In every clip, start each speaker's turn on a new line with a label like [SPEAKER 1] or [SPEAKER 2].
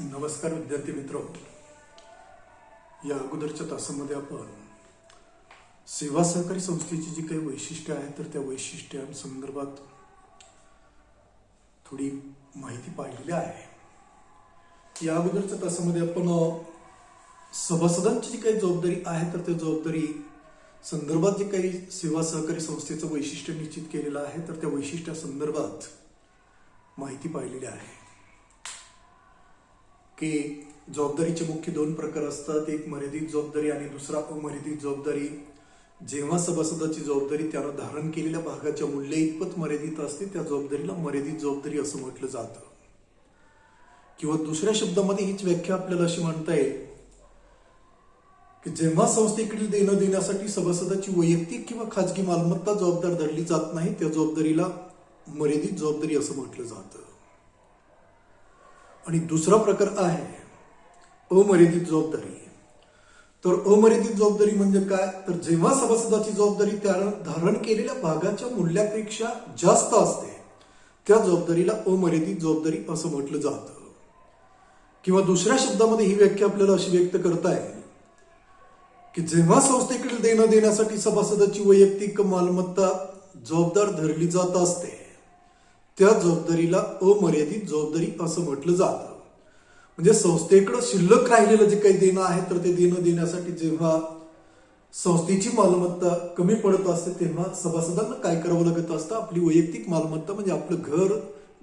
[SPEAKER 1] नमस्कार विद्यार्थी मित्र. या अगोदरच्या तासामध्ये आपण सेवा सहकारी संस्थेची जी काही वैशिष्ट्य आहेत तर त्या वैशिष्ट्यांसंदर्भात थोडी माहिती पाहिलेली आहे. या अगोदरच्या तासामध्ये आपण सभासदांची जी काही जबाबदारी आहे तर त्या जबाबदारी संदर्भात जे काही सेवा सहकारी संस्थेचं वैशिष्ट्य निश्चित केलेलं आहे तर त्या वैशिष्ट्यासंदर्भात माहिती पाहिलेली आहे. की जबाबदारीचे मुख्य दोन प्रकार असतात. एक मर्यादित जबाबदारी आणि दुसरा अमर्यादित जबाबदारी. जेव्हा सभासदाची जबाबदारी त्यानं धारण केलेल्या भागाच्या मूल्य इतपत मर्यादित असते त्या जबाबदारीला मर्यादित जबाबदारी असं म्हटलं जातं. किंवा दुसऱ्या शब्दामध्ये हीच व्याख्या आपल्याला अशी म्हणता येईल की जेव्हा संस्थेकडील देणं देण्यासाठी सभासदाची वैयक्तिक किंवा खाजगी मालमत्ता जबाबदार धरली जात नाही त्या जबाबदारीला मर्यादित जबाबदारी असं म्हटलं जातं. आणि दुसरा प्रकार आहे अमर्यादित जबाबदारी. तर अमर्यादित जबाबदारी म्हणजे काय? तर जेव्हा सभासदाची जबाबदारी त्यानं धारण केलेल्या भागाच्या मूल्यापेक्षा जास्त असते त्या जबाबदारीला अमर्यादित जबाबदारी असं म्हटलं जातं. किंवा दुसऱ्या शब्दामध्ये ही व्याख्या आपल्याला अशी व्यक्त करता येईल की जेव्हा संस्थेकडे देणं देण्यासाठी सभासदाची वैयक्तिक मालमत्ता जबाबदार धरली जात असते त्या जबाबदारीला अमर्यादित जबाबदारी असं म्हटलं जातं. म्हणजे संस्थेकडं शिल्लक राहिलेलं जे काही देणं आहे तर ते देणं देण्यासाठी जेव्हा संस्थेची मालमत्ता कमी पडत असते तेव्हा सभासदांना काय करावं लागत असतं? आपली वैयक्तिक मालमत्ता म्हणजे आपलं घर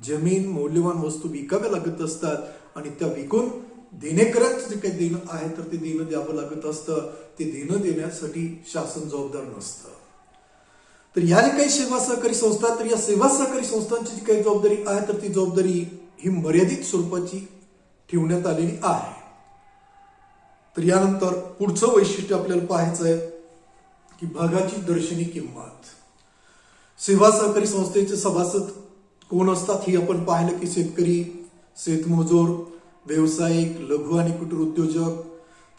[SPEAKER 1] जमीन मौल्यवान वस्तू विकाव्या लागत असतात. आणि त्या विकून देणेकऱ्यांचं जे काही देणं आहे तर ते देणं द्यावं लागत असतं. ते देणं देण्यासाठी शासन जबाबदार नसतं. तर ह्या जे काही सेवा सहकारी संस्था तर या सेवा सहकारी संस्थांची जी काही जबाबदारी आहे तर ती जबाबदारी ही मर्यादित स्वरूपाची ठेवण्यात आलेली आहे. तर यानंतर पुढचं वैशिष्ट्य आपल्याला पाहायचं आहे की भागाची दर्शनी किंमत. सेवा सहकारी संस्थेचे सभासद कोण असतात हे आपण पाहिलं की शेतकरी शेतमजूर व्यावसायिक लघु आणि कुटीर उद्योजक.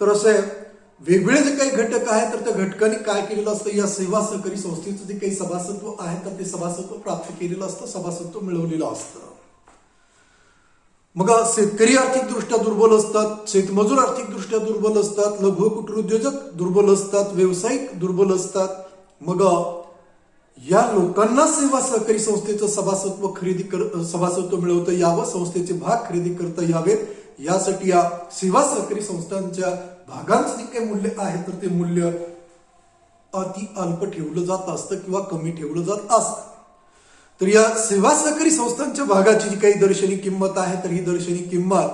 [SPEAKER 1] तर असे वेगवेगळे जे काही घटक आहेत तर त्या घटकांनी काय केलेलं असतं? या सेवा सहकारी संस्थेचं जे काही सभासत्व आहे तर ते सभासत्व प्राप्त केलेलं असतं सभासत्व मिळवलेलं असतं. मग शेतकरी आर्थिकदृष्ट्या दुर्बल असतात शेतमजूर आर्थिकदृष्ट्या दुर्बल असतात लघु कुटीर उद्योजक दुर्बल असतात व्यावसायिक दुर्बल असतात. मग या लोकांना सेवा सहकारी संस्थेचं सभासत्व खरेदी कर सभासत्व मिळवता यावं संस्थेचे भाग खरेदी करता यावेत. यासाठी या सेवा सहकारी संस्थांच्या भागांचं जे काही मूल्य आहे तर ते मूल्य अति अल्प ठेवलं जात असतं किंवा कमी ठेवलं जात असतं. तर या सेवा सहकारी संस्थांच्या भागाची जी काही दर्शनी किंमत आहे तर ही दर्शनी किंमत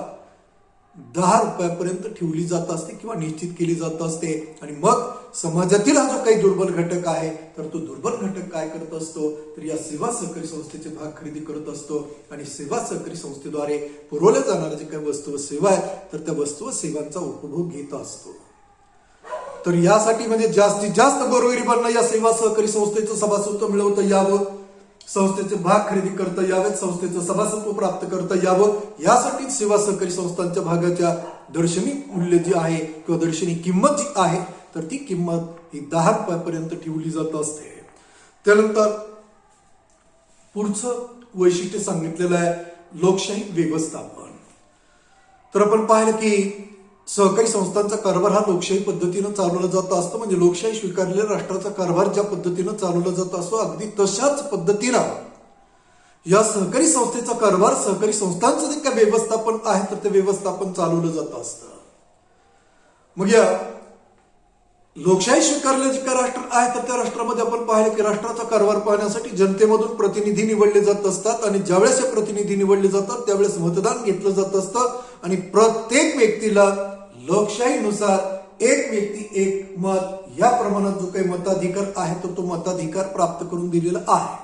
[SPEAKER 1] दहा रुपयापर्यंत ठेवली जात असते किंवा निश्चित केली जात असते. आणि मग समाजातील हा जो काही दुर्बल घटक आहे तर तो दुर्बल घटक काय करत असतो? तर या सेवा सहकारी संस्थेचे भाग खरेदी करत असतो. आणि सेवा सहकारी संस्थेद्वारे पुरवल्या जाणाऱ्या जे काही वस्तू व सेवा आहेत तर त्या वस्तू व सेवांचा उपभोग घेत असतो. तर यासाठी म्हणजे जास्तीत जास्त गोरगरिबांना या सेवा सहकारी संस्थेचं सभासत्व मिळवता यावं? संस्थेचे भाग खरेदी करता यावेत संस्थेचं सभासत्व प्राप्त करता यावं यासाठी सेवा सहकारी संस्थांच्या भागाच्या दर्शनी मूल्य जी आहे किंवा दर्शनी किंमत जी आहे तर ती किंमत ही दहा रुपयापर्यंत ठेवली जात असते. त्यानंतर पुढचं वैशिष्ट्य सांगितलेलं आहे लोकशाही व्यवस्थापन. तर आपण पाहिलं की सहकारी संस्थांचा कारभार हा लोकशाही पद्धतीनं चालवला जात असतो. म्हणजे लोकशाही स्वीकारलेल्या राष्ट्राचा कारभार ज्या पद्धतीनं चालवला जात असतो अगदी तशाच पद्धतीनं या सहकारी संस्थेचा कारभार सहकारी संस्थांचं जे काय व्यवस्थापन आहे तर ते व्यवस्थापन चालवलं जात असतं. मग या लोकशाही स्वीकारले जे काय राष्ट्र आहे तर त्या राष्ट्रामध्ये आपण पाहिलं की राष्ट्राचा कारभार पाहण्यासाठी जनतेमधून प्रतिनिधी निवडले जात असतात आणि ज्यावेळेस हे प्रतिनिधी निवडले जातात त्यावेळेस मतदान घेतलं जात असतं आणि प्रत्येक व्यक्तीला लोकशाहीनुसार एक व्यक्ती एक मत या प्रमाणात जो काही मताधिकार आहे तर तो मताधिकार प्राप्त करून दिलेला आहे.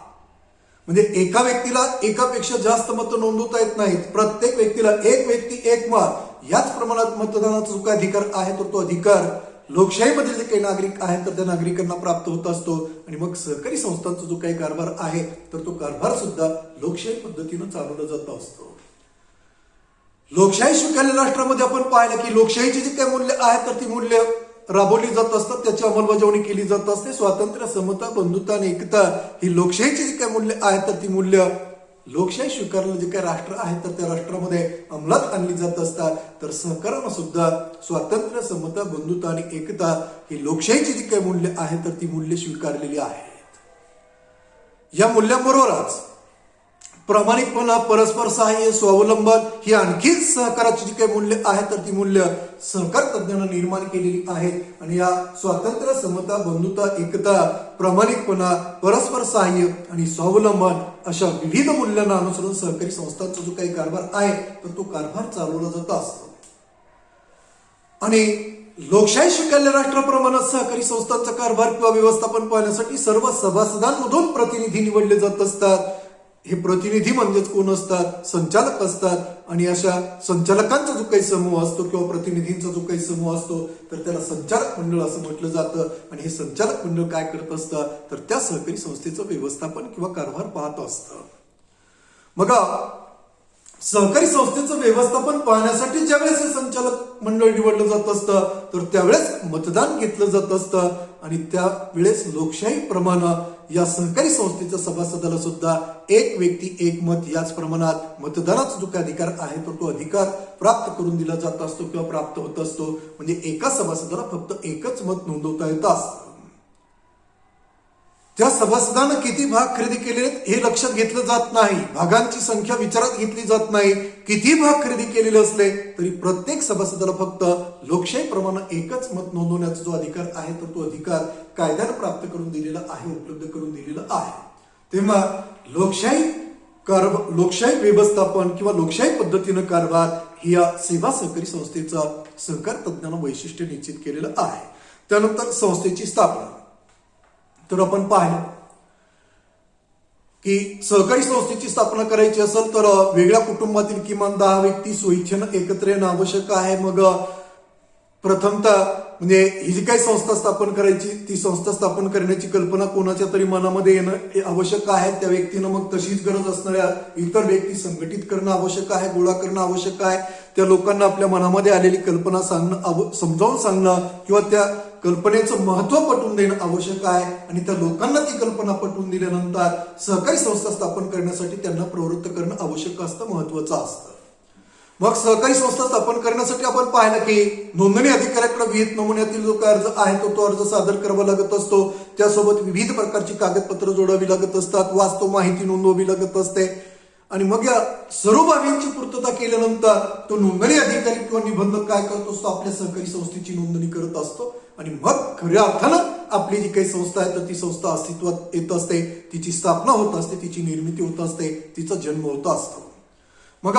[SPEAKER 1] म्हणजे एका व्यक्तीला एकापेक्षा जास्त मतं नोंदवता येत नाहीत. प्रत्येक व्यक्तीला एक व्यक्ती एक मत याच प्रमाणात मतदानाचा जो काही अधिकार आहे तर तो अधिकार लोकशाहीमधील जे काही नागरिक आहेत तर त्या नागरिकांना प्राप्त होत असतो. आणि मग सहकारी संस्थांचा जो काही कारभार आहे तर तो कारभार सुद्धा लोकशाही पद्धतीनं चालवला जात असतो. लोकशाही स्वीकारलेल्या राष्ट्रामध्ये आपण पाहिलं की लोकशाहीची जी काही मूल्य आहे तर ती मूल्य राबवली जात असतात त्याची अंमलबजावणी केली जात असते. स्वातंत्र्य समता बंधुता आणि एकता ही लोकशाहीची जी काही मूल्य आहेत तर ती मूल्य लोकशाही स्वीकारलेलं जे काही राष्ट्र आहे तर त्या राष्ट्रामध्ये अंमलात आणली जात असतात. तर सहकारानं सुद्धा स्वातंत्र्य समता बंधुता आणि एकता ही लोकशाहीची जी काही मूल्य आहे तर ती मूल्य स्वीकारलेली आहेत. या मूल्यांबरोबरच प्रामाणिकपणा परस्पर सहाय्य स्वावलंबन ही आणखी सहकाराची जी काही मूल्य आहेत तर ती मूल्य सहकार तज्ञांना निर्माण केलेली आहेत. आणि या स्वातंत्र्य समता बंधुता एकता प्रामाणिकपणा परस्पर सहाय्य आणि स्वावलंबन अशा विविध मूल्यांना अनुसरून सहकारी संस्थांचा जो काही कारभार आहे तर तो कारभार चालवला जात असतो. आणि लोकशाही स्वीकारल्या राष्ट्राप्रमाणे सहकारी संस्थांचा कारभार किंवा व्यवस्थापन पाहण्यासाठी सर्व सभासदांमधून प्रतिनिधी निवडले जात असतात. हे प्रतिनिधी म्हणजेच कोण असतात? संचालक असतात. आणि अशा संचालकांचा जो काही समूह असतो किंवा प्रतिनिधींचा जो काही समूह असतो तर त्याला संचालक मंडळ असं म्हटलं जातं. आणि हे संचालक मंडळ काय करत असतं? तर त्या सहकारी संस्थेचं व्यवस्थापन किंवा कारभार पाहत असतं. मग सहकारी संस्थेचं व्यवस्थापन पाहण्यासाठी ज्यावेळेस हे संचालक मंडळ निवडलं जात असतं तर त्यावेळेस मतदान घेतलं जात असतं. आणि त्यावेळेस लोकशाही प्रमाणे या सहकारी संस्थेच्या सभासदाला सुद्धा एक व्यक्ती एक मत याच प्रमाणात मतदानाचा जो काही अधिकार आहे तर तो अधिकार प्राप्त करून दिला जात असतो किंवा प्राप्त होत असतो. म्हणजे एका सभासदाला फक्त एकच मत नोंदवता येत असतं. त्या सभासदानं किती भाग खरेदी केले हे लक्षात घेतलं जात नाही. भागांची संख्या विचारात घेतली जात नाही. किती भाग खरेदी केलेले असले तरी प्रत्येक सभासदाला फक्त लोकशाही प्रमाणे एकच मत नोंदवण्याचा जो अधिकार आहे तर तो अधिकार कायद्यानं प्राप्त करून दिलेला आहे उपलब्ध करून दिलेला आहे. तेव्हा लोकशाही कार लोकशाही व्यवस्थापन किंवा लोकशाही पद्धतीनं कारभार ही या सेवा सहकारी संस्थेचा सहकार तज्ज्ञानं वैशिष्ट्य निश्चित केलेलं आहे. त्यानंतर संस्थेची स्थापना. तर आपण पाहिलं की सहकारी संस्थेची स्थापना करायची असेल तर वेगळ्या कुटुंबातील किमान दहा व्यक्ती सोयीच्छेनं एकत्र येणं आवश्यक आहे. मग प्रथमतः म्हणजे ही जी काही संस्था स्थापन करायची ती संस्था स्थापन करण्याची कल्पना कोणाच्या तरी मनामध्ये येणं हे आवश्यक आहे. त्या व्यक्तीनं मग तशीच गरज असणाऱ्या इतर व्यक्ती संघटित करणं आवश्यक आहे गोळा करणं आवश्यक आहे. त्या लोकांना आपल्या मनामध्ये आलेली कल्पना सांगणं समजावून सांगणं किंवा त्या कल्पनेचं महत्त्व पटवून देणं आवश्यक आहे आणि त्या लोकांना ती कल्पना पटवून दिल्यानंतर सहकारी संस्था स्थापन करण्यासाठी त्यांना प्रवृत्त करणं आवश्यक असतं महत्वाचं असतं. मग सहकारी संस्था स्थापन करण्यासाठी आपण पाहिलं की नोंदणी अधिकाऱ्याकडे विहित नमुन्यातील जो काय अर्ज आहे तो तो अर्ज सादर करावा लागत असतो. त्यासोबत विविध प्रकारची कागदपत्र जोडावी लागत असतात वास्तव माहिती नोंदवावी लागत असते. आणि मग या सर्व बाबींची पूर्तता केल्यानंतर तो नोंदणी अधिकारी किंवा निबंधक काय करत असतो? आपल्या सहकारी संस्थेची नोंदणी करत असतो. आणि मग खऱ्या अर्थानं आपली जी काही संस्था आहे तर ती संस्था अस्तित्वात येत असते. तिची स्थापना होत असते तिची निर्मिती होत असते तिचा जन्म होत असतो. मग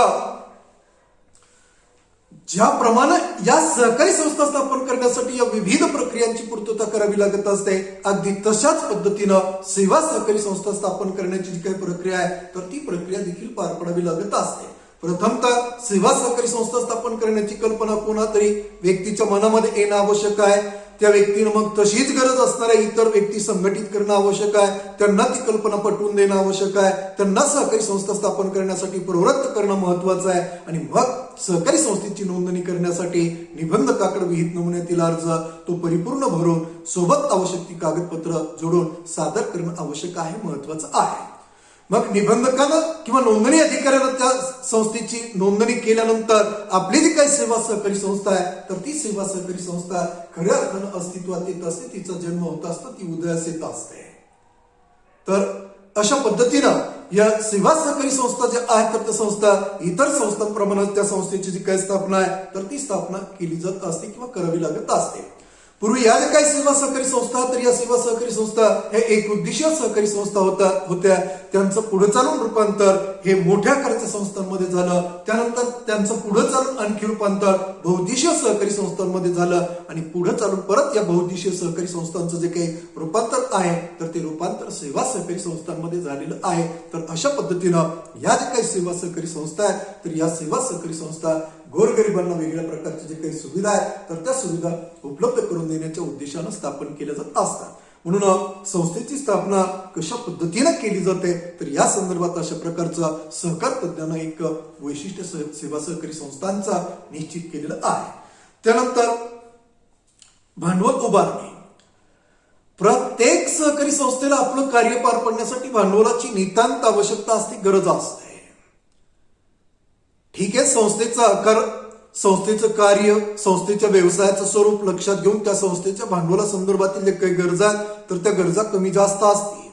[SPEAKER 1] ज्याप्रमाणे या सहकारी संस्था स्थापन करण्यासाठी या विविध प्रक्रियांची पूर्तता करावी लागत असते अगदी तशाच पद्धतीनं सेवा सहकारी संस्था स्थापन करण्याची जी काही प्रक्रिया आहे तर ती प्रक्रिया देखील पार पडावी लागत असते. प्रथमतः सेवा सहकारी संस्था स्थापन करण्याची कल्पना कोणातरी व्यक्तीच्या मनामध्ये येणं आवश्यक आहे त्या व्यक्तीनं मग तशीच गरज असणाऱ्या इतर व्यक्ती संघटित करणं आवश्यक आहे त्यांना ती कल्पना पटवून देणं आवश्यक आहे त्यांना सहकारी संस्था स्थापन करण्यासाठी प्रवृत्त करणं महत्वाचं आहे आणि मग सहकारी संस्थेची नोंदणी करण्यासाठी निबंधकाकडे विहित नमुन्यातील अर्ज तो परिपूर्ण भरून सोबत आवश्यक ती कागदपत्र जोडून सादर करणं आवश्यक आहे महत्वाचं आहे. मग निबंधकानं किंवा नोंदणी अधिकाऱ्यानं त्या संस्थेची नोंदणी केल्यानंतर आपली जी काही सेवा सहकारी संस्था आहे तर ती सेवा सहकारी संस्था खऱ्या अर्थानं अस्तित्वात येत असते तिचा जन्म होत असतो ती उदयास येत असते. तर अशा पद्धतीनं या सेवा सहकारी संस्था ज्या आहेत तर त्या संस्था इतर संस्थांप्रमाणे त्या संस्थेची जी काही स्थापना आहे तर ती स्थापना केली जात असते किंवा करावी लागत असते. पूर्वी या ज्या काही सेवा सहकारी संस्था तर या सेवा सहकारी संस्था हे एक उद्देशीय सहकारी संस्था होता होत्या. त्यांचं पुढे चालून रूपांतर हे मोठ्या खर्च संस्थांमध्ये झालं. त्यानंतर त्यांचं पुढे चालून आणखी रूपांतर बहुद्देशीय सहकारी संस्थांमध्ये झालं आणि पुढे चालून परत या बहुद्देशीय सहकारी संस्थांचं जे काही रूपांतर आहे तर ते रूपांतर सेवा सहकारी संस्थांमध्ये झालेलं आहे. तर अशा पद्धतीनं या ज्या काही सेवा सहकारी संस्था आहेत तर या सेवा सहकारी संस्था गोरगरिबांना वेगळ्या प्रकारच्या जे काही सुविधा आहेत तर त्या सुविधा उपलब्ध करून देण्याच्या उद्देशानं स्थापन केल्या जात असतात. म्हणून संस्थेची स्थापना कशा पद्धतीनं केली जाते तर या संदर्भात अशा प्रकारचा सहकार तज्ञानं एक वैशिष्ट्य सेवा सहकारी संस्थांचा निश्चित केलेलं आहे. त्यानंतर भांडवल उभारणी. प्रत्येक सहकारी संस्थेला आपलं कार्य पार पडण्यासाठी भांडवलाची नितांत आवश्यकता असते गरज असते. संस्थेचा आकार संस्थेचं कार्य संस्थेच्या व्यवसायाचं स्वरूप लक्षात घेऊन त्या संस्थेच्या भांडवला संदर्भातील जे काही गरजा आहेत तर त्या गरजा कमी जास्त असतील.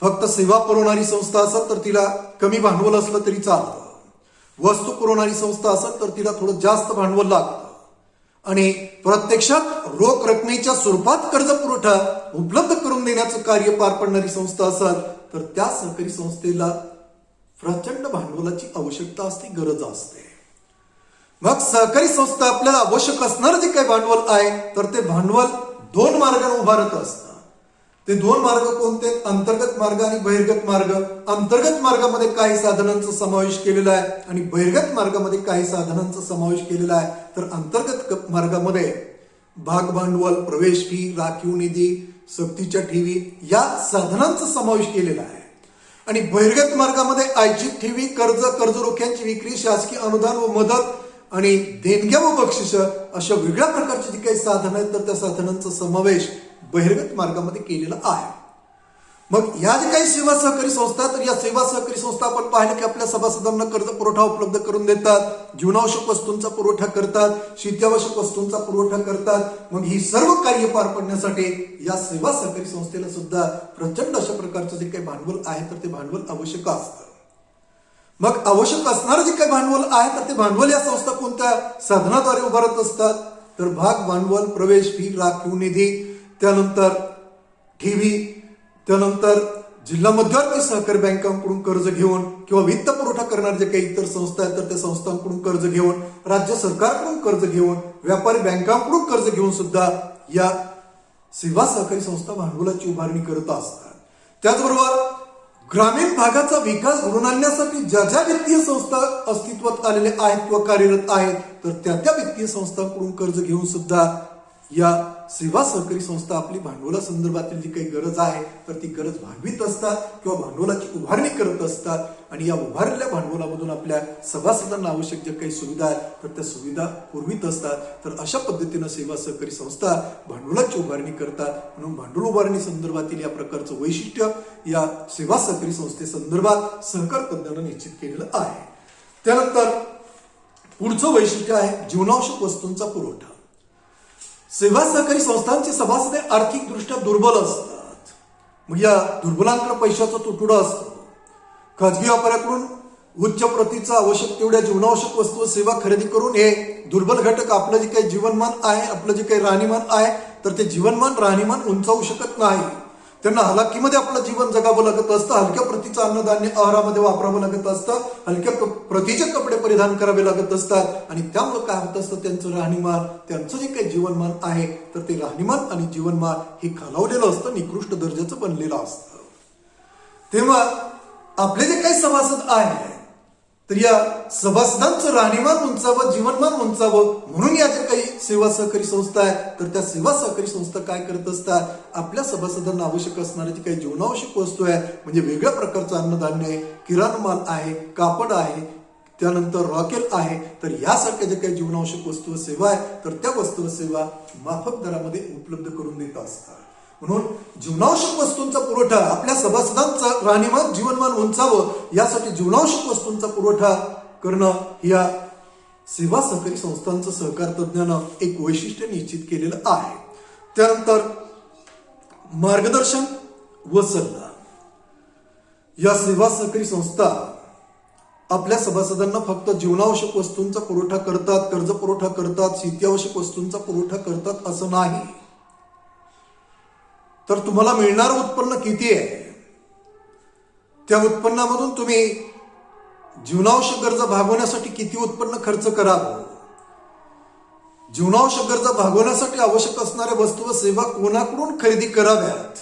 [SPEAKER 1] फक्त सेवा पुरवणारी संस्था असेल तर तिला कमी भांडवल असलं तरी चालतं. वस्तू पुरवणारी संस्था असेल तर तिला थोडं जास्त भांडवल लागतं. आणि प्रत्यक्षात रोख रकमेच्या स्वरूपात कर्ज पुरवठा उपलब्ध करून देण्याचं कार्य पार पडणारी संस्था असेल तर त्या सहकारी संस्थेला प्रचंड भांडवलाची आवश्यकता असते गरज असते. मग सहकारी संस्था आपल्याला आवश्यक असणारं जे काही भांडवल आहे तर ते भांडवल दोन मार्गाने उभारत असतं ते दोन मार्ग कोणते? अंतर्गत मार्ग आणि बहिर्गत मार्ग. अंतर्गत मार्गामध्ये काही साधनांचा समावेश केलेला आहे आणि बहिर्गत मार्गामध्ये काही साधनांचा समावेश केलेला आहे. तर अंतर्गत मार्गामध्ये भाग भांडवल प्रवेश फी राखीव निधी सक्तीच्या ठेवी या साधनांचा समावेश केलेला आहे. आणि बहिर्गत मार्गामध्ये ऐच्छिक ठेवी कर्ज कर्ज रोख्यांची विक्री शासकीय अनुदान व मदत आणि देणग्या व बक्षिस अशा वेगळ्या प्रकारची जी काही साधनं आहेत तर त्या साधनांचा समावेश बहिर्गत मार्गामध्ये केलेला आहे. मग या जे काही सेवा सहकारी संस्था तर या सेवा सहकारी संस्था आपण पाहिलं की आपल्या सभासदांना कर्ज पुरवठा उपलब्ध करून देतात जीवनावश्यक वस्तूंचा पुरवठा करतात शेतीवश्यक वस्तूंचा पुरवठा करतात. मग ही सर्व कार्य पार पडण्यासाठी या सेवा सहकारी संस्थेला सुद्धा प्रचंड अशा प्रकारचं जे काही भांडवल आहे तर ते भांडवल आवश्यक असतं. मग आवश्यक असणारं जे काही भांडवल आहे तर ते भांडवल या संस्था कोणत्या? साधनाद्वारे उभारत असतात. तर भाग भांडवल प्रवेश फी राखीव निधी त्यानंतर ठेवी त्यानंतर जिल्हा मध्यवर्ती सहकारी बँकांकडून कर्ज घेऊन किंवा वित्त पुरवठा करणारे जे काही इतर संस्था आहेत तर त्या संस्थांकडून कर्ज घेऊन राज्य सरकारकडून कर्ज घेऊन व्यापारी बँकांकडून कर्ज घेऊन सुद्धा या सेवा सहकारी संस्था भांडवलाची उभारणी करत असतात. त्याचबरोबर ग्रामीण भागाचा विकास घडून आणण्यासाठी ज्या ज्या वित्तीय संस्था अस्तित्वात आलेल्या आहेत किंवा कार्यरत आहेत तर त्या त्या वित्तीय संस्थांकडून कर्ज घेऊन सुद्धा या सेवा सहकारी संस्था आपली भांडवला संदर्भातील जी काही गरज आहे तर ती गरज भागवित असतात किंवा भांडवलाची उभारणी करत असतात. आणि या उभारलेल्या भांडवलामधून आपल्या सभासदांना आवश्यक ज्या काही सुविधा आहेत तर त्या सुविधा पुरवित असतात. तर अशा पद्धतीनं सेवा सहकारी संस्था भांडवलाची उभारणी करतात. म्हणून भांडवल उभारणी संदर्भातील या प्रकारचं वैशिष्ट्य या सेवा सहकारी संस्थेसंदर्भात सहकार तज्ञानं निश्चित केलेलं आहे. त्यानंतर पुढचं वैशिष्ट्य आहे जीवनावश्यक वस्तूंचा पुरवठा. सेवा सहकारी संस्थांचे सभासद हे आर्थिकदृष्ट्या दुर्बल असतात. मग या दुर्बलांकडे पैशाचा तुटवडा असतो. खाजगी व्यापाऱ्याकडून उच्च प्रतीचा आवश्यक तेवढ्या जीवनावश्यक वस्तू सेवा खरेदी करून हे दुर्बल घटक आपलं जे काही जीवनमान आहे आपलं जे काही राहणीमान आहे तर ते जीवनमान राहणीमान उंचावू शकत नाही. त्यांना हलाकीमध्ये आपलं जीवन जगावं लागत असतं हलक्या प्रतीचं अन्नधान्य आहारामध्ये वापरावं लागत असतं हलक्या प्रतीचे कपडे परिधान करावे लागत असतात आणि त्यामुळे काय होत असतं त्यांचं राहणीमान त्यांचं जे काही जीवनमान आहे तर ते राहणीमान आणि जीवनमान हे खालावलेलं असतं निकृष्ट दर्जाचं बनलेलं असतं. तेव्हा आपले जे काही सभासद आहे तर या सभासदांचं राहणीमान उंचावं जीवनमान उंचावं म्हणून या ज्या काही सेवा सहकारी संस्था आहेत तर त्या सेवा सहकारी संस्था काय करत असतात? आपल्या सभासदांना आवश्यक असणाऱ्या जी काही जीवनावश्यक वस्तू आहेत म्हणजे वेगळ्या प्रकारचं अन्नधान्य आहे किराणा माल आहे कापड आहे त्यानंतर रॉकेल आहे तर यासारख्या ज्या काही जीवनावश्यक वस्तू सेवा आहे तर त्या वस्तू व सेवा माफक दरामध्ये उपलब्ध करून देत असतात. म्हणून जीवनावश्यक वस्तूंचा पुरवठा आपल्या सभासदांचा राहणीमान जीवनमान उंचावं यासाठी जीवनावश्यक वस्तूंचा पुरवठा करणं या सेवा सहकारी संस्थांचं सहकार तज्ज्ञानं एक वैशिष्ट्य निश्चित केलेलं आहे. त्यानंतर मार्गदर्शन व सल्ला. या सेवा सहकारी संस्था आपल्या सभासदांना फक्त जीवनावश्यक वस्तूंचा पुरवठा करतात कर्ज पुरवठा करतात शेतीआवश्यक वस्तूंचा पुरवठा करतात असं नाही. तर तुम्हाला मिळणारं उत्पन्न किती आहे? त्या उत्पन्नामधून तुम्ही जीवनावश्यक गरजा भागवण्यासाठी किती उत्पन्न खर्च करावं जीवनावश्यक गरजा भागवण्यासाठी आवश्यक असणाऱ्या वस्तू व सेवा कोणाकडून खरेदी कराव्यात?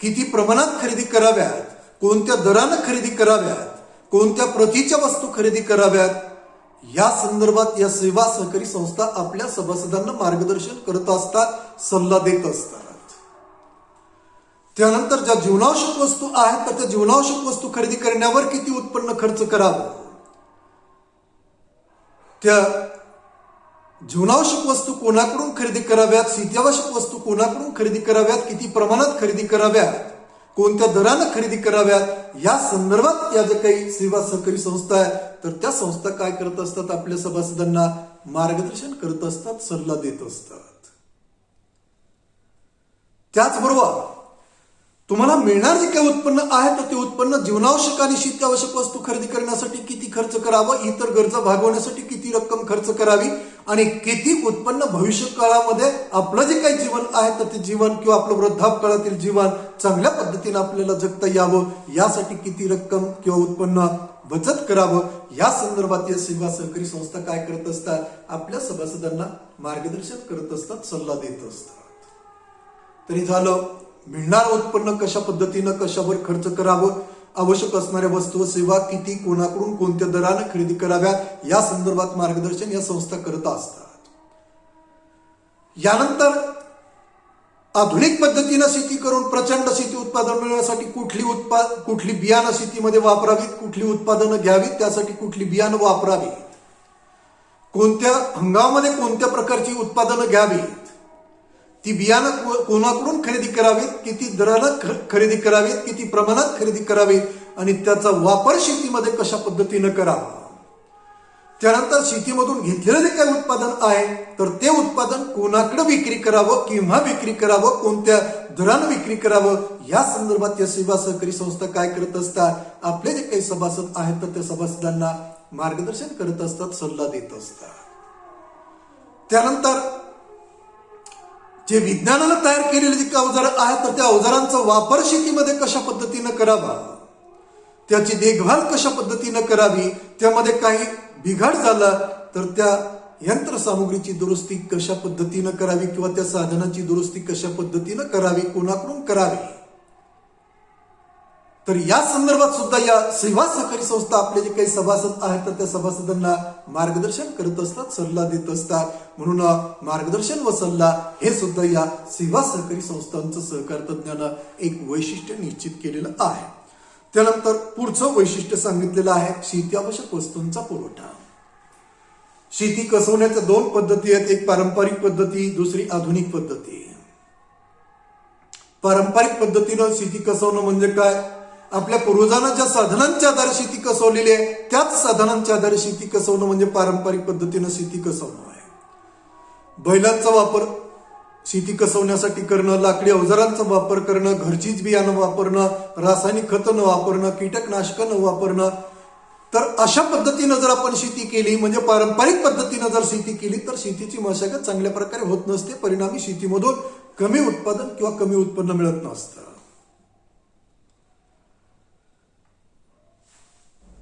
[SPEAKER 1] किती प्रमाणात खरेदी कराव्यात? कोणत्या दरानं खरेदी कराव्यात? कोणत्या प्रतीच्या वस्तू खरेदी कराव्यात? या संदर्भात या सेवा सहकारी संस्था आपल्या सभासदांना मार्गदर्शन करत असतात सल्ला देत असतात. त्यानंतर ज्या जीवनावश्यक वस्तू आहेत तर त्या जीवनावश्यक वस्तू खरेदी करण्यावर किती उत्पन्न खर्च करावं? त्या जीवनावश्यक वस्तू कोणाकडून खरेदी कराव्यात शेतीआवश्यक वस्तू कोणाकडून खरेदी कराव्यात किती प्रमाणात खरेदी कराव्यात कोणत्या दरानं खरेदी कराव्यात या संदर्भात या ज्या काही सेवा सहकारी संस्था आहेत तर त्या संस्था काय करत असतात? आपल्या सभासदांना मार्गदर्शन करत असतात सल्ला देत असतात. त्याचबरोबर तुम्हाला मिळणार जे काही उत्पन्न आहे तर ते उत्पन्न जीवनावश्यक आणि शेती वस्तू खरेदी करण्यासाठी किती खर्च करावं इतर गरजा भागवण्यासाठी किती रक्कम खर्च करावी आणि किती उत्पन्न भविष्य काळामध्ये आपलं जे काही जीवन आहे तर ते जीवन किंवा आपलं वृद्धापकाळातील जीवन चांगल्या पद्धतीने आपल्याला जगता यावं यासाठी किती रक्कम किंवा उत्पन्न बचत करावं या संदर्भात सेवा सहकारी संस्था काय करत असतात आपल्या सभासदांना मार्गदर्शन करत असतात सल्ला देत असतात. तरी झालं मिळणार उत्पन्न कशा पद्धतीनं कशावर खर्च करावं आवश्यक असणाऱ्या वस्तू सेवा किती कोणाकडून कोणत्या दरानं खरेदी कराव्यात या संदर्भात मार्गदर्शन या संस्था करत असतात. यानंतर आधुनिक पद्धतीनं शेती करून प्रचंड शेती उत्पादन मिळवण्यासाठी कुठली उत्पाद कुठली बियाणं शेतीमध्ये वापरावीत कुठली उत्पादनं घ्यावीत त्यासाठी कुठली बियाणं वापरावीत कोणत्या हंगामामध्ये कोणत्या प्रकारची उत्पादनं घ्यावीत ती बियाणं कोणाकडून खरेदी करावीत किती दरानं खरेदी करावीत किती प्रमाणात खरेदी करावीत? आणि त्याचा वापर शेतीमध्ये कशा पद्धतीनं करावा? त्यानंतर शेतीमधून घेतलेलं जे काही उत्पादन आहे तर ते उत्पादन कोणाकडे विक्री करावं केव्हा विक्री करावं कोणत्या दरानं विक्री करावं या संदर्भात या सेवा सहकारी संस्था काय करत असतात? आपले जे काही सभासद आहेत तर त्या सभासदांना मार्गदर्शन करत असतात सल्ला देत असतात. त्यानंतर जे विज्ञानानं तयार केलेले जे काही अवजारं आहेत तर त्या अवजारांचा वापर शेतीमध्ये कशा पद्धतीनं करावा? त्याची देखभाल कशा पद्धतीनं करावी? त्यामध्ये काही बिघाड झाला तर त्या यंत्रसामुग्रीची दुरुस्ती कशा पद्धतीनं करावी किंवा त्या साधनाची दुरुस्ती कशा पद्धतीनं करावी कोणाकडून करावी? तर या संदर्भात सुद्धा या सेवा सहकारी संस्था आपले जे काही सभासद आहेत तर त्या सभासदांना मार्गदर्शन करत असतात सल्ला देत असतात. म्हणून मार्गदर्शन व सल्ला हे सुद्धा या सेवा सहकारी संस्थांचं सहकार तज्ञानं एक वैशिष्ट्य निश्चित केलेलं आहे. त्यानंतर पुढचं वैशिष्ट्य सांगितलेलं आहे शेती आवश्यक वस्तूंचा पुरवठा. शेती कसवण्याच्या दोन पद्धती आहेत एक पारंपरिक पद्धती दुसरी आधुनिक पद्धती. पारंपरिक पद्धतीनं शेती कसवणं म्हणजे काय? आपल्या पूर्वजांना ज्या साधनांच्या आधारे शेती कसवलेली आहे त्याच साधनांच्या आधारे शेती कसवणं म्हणजे पारंपरिक पद्धतीनं शेती कसवणं आहे. बैलांचा वापर शेती कसवण्यासाठी करणं लाकडी अवजारांचा वापर करणं घरचीच बियाणं वापरणं रासायनिक खतं न वापरणं कीटकनाशकं न वापरणं. तर अशा पद्धतीनं जर आपण शेती केली म्हणजे पारंपरिक पद्धतीनं जर शेती केली तर शेतीची मशागत चांगल्या प्रकारे होत नसते. परिणामी शेतीमधून कमी उत्पादन किंवा कमी उत्पन्न मिळत नसतं.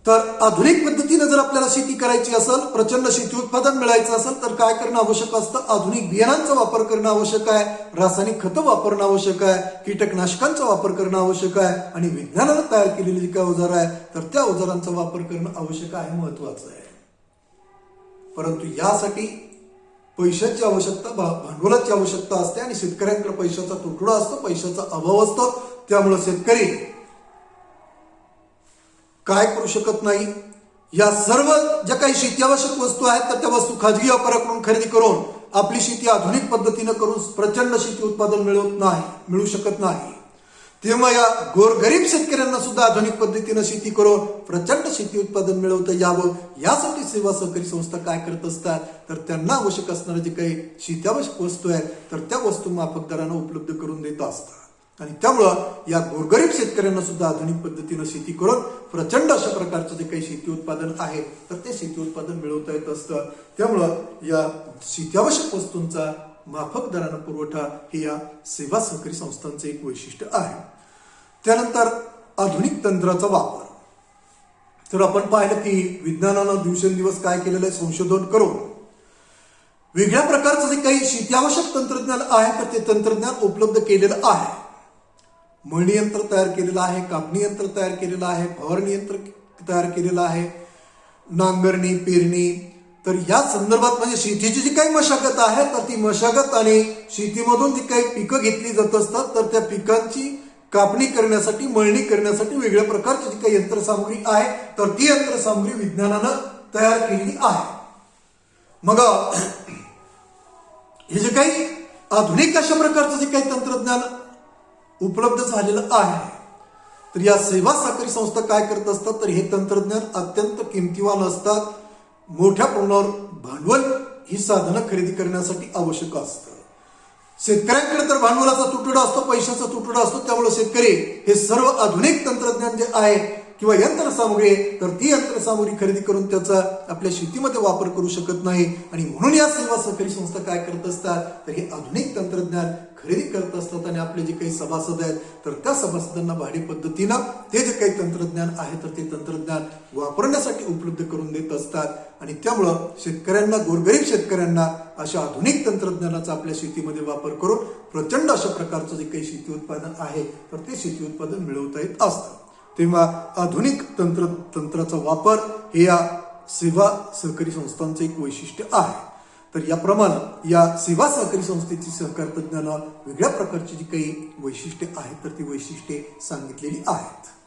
[SPEAKER 1] तर आधुनिक पद्धतीने जर आपल्याला शेती करायची असेल प्रचंड शेती उत्पादन मिळायचं असेल तर काय करणं आवश्यक असतं? आधुनिक बियाणांचा वापर करणं आवश्यक आहे रासायनिक खतं वापरणं आवश्यक आहे कीटकनाशकांचा वापर करणं आवश्यक आहे आणि विज्ञानानं तयार केलेली जी काय अवजार आहे तर त्या अवजारांचा वापर करणं आवश्यक आहे महत्वाचं आहे. परंतु यासाठी पैशाची आवश्यकता भा- भांडवलाची आवश्यकता असते आणि शेतकऱ्यांकडे पैशाचा तुटवडा असतो पैशाचा अभाव असतो. त्यामुळे शेतकरी काय करू शकत नाही? या सर्व ज्या काही शेती आवश्यक वस्तू आहेत तर त्या वस्तू खाजगी व्यापाऱ्याकडून खरेदी करून आपली शेती आधुनिक पद्धतीनं करून प्रचंड शेती उत्पादन मिळवत नाही मिळू शकत नाही. तेव्हा या गोरगरीब शेतकऱ्यांना सुद्धा आधुनिक पद्धतीनं शेती करून प्रचंड शेती उत्पादन मिळवता यावं. यासाठी सेवा सहकारी संस्था काय करत असतात? तर त्यांना आवश्यक असणारे जे काही शेतीआवश्यक वस्तू आहेत तर त्या वस्तू माफक दरानं उपलब्ध करून देत असतात. आणि त्यामुळं या गोरगरीब शेतकऱ्यांना सुद्धा आधुनिक पद्धतीनं शेती करून प्रचंड अशा प्रकारचं जे काही शेती उत्पादन आहे तर ते शेती उत्पादन मिळवता येत असतं. त्यामुळं या शेतीआवश्यक वस्तूंचा माफक दरानं पुरवठा हे या सेवा सहकारी संस्थांचं एक वैशिष्ट्य आहे. त्यानंतर आधुनिक तंत्राचा वापर. तर आपण पाहिलं की विज्ञानानं दिवसेंदिवस काय केलेलं आहे संशोधन करून. वेगळ्या प्रकारचं जे काही शेतीआवश्यक तंत्रज्ञान आहे तर ते तंत्रज्ञान उपलब्ध केलेलं आहे. मळणी यंत्र तयार केलेलं आहे कापणी यंत्र तयार केलेलं आहे फवारणी यंत्र तयार केलेलं आहे नांगरणी पेरणी. तर या संदर्भात म्हणजे शेतीची जी काही मशागत आहे तर ती मशागत आणि शेतीमधून जी काही पिकं घेतली जात असतात तर त्या पिकांची कापणी करण्यासाठी मळणी करण्यासाठी वेगळ्या प्रकारची जी काही यंत्रसामग्री आहे तर ती यंत्रसामग्री विज्ञानानं तयार केलेली आहे. मग हे जे काही आधुनिक अशा प्रकारचं जे काही तंत्रज्ञान उपलब्ध झालेलं आहे. तर या सेवा साखरी संस्था काय करत असतात? तर हे तंत्रज्ञान अत्यंत किमतीवान असतात. मोठ्या प्रमाणावर भांडवल ही साधनं खरेदी करण्यासाठी आवश्यक असतं. शेतकऱ्यांकडे तर भांडवलाचा तुटवडा असतो पैशाचा तुटवडा असतो. त्यामुळे शेतकरी हे सर्व आधुनिक तंत्रज्ञान जे आहे किंवा यंत्रसामुग्री आहे, तर ती यंत्रसामुग्री खरेदी करून त्याचा आपल्या शेतीमध्ये वापर करू शकत नाही. आणि म्हणून या सेवा सहकारी संस्था काय करत असतात? तर हे आधुनिक तंत्रज्ञान खरेदी करत असतात आणि आपले जे काही सभासद आहेत तर त्या सभासदांना भाडे पद्धतीनं ते जे काही तंत्रज्ञान आहे तर ते तंत्रज्ञान वापरण्यासाठी उपलब्ध करून देत असतात. आणि त्यामुळं शेतकऱ्यांना गोरगरीब शेतकऱ्यांना अशा आधुनिक तंत्रज्ञानाचा आपल्या शेतीमध्ये वापर करून प्रचंड अशा प्रकारचं जे काही शेती उत्पादन आहे तर ते शेती उत्पादन मिळवता येत असतं. तेव्हा आधुनिक तंत्र तंत्राचा वापर हे या सेवा सहकारी संस्थांचं एक वैशिष्ट्य आहे. तर याप्रमाणे या सेवा सहकारी संस्थेची सहकार तज्ञाला वेगळ्या प्रकारची जी काही वैशिष्ट्ये आहेत तर ती वैशिष्ट्ये सांगितलेली आहेत.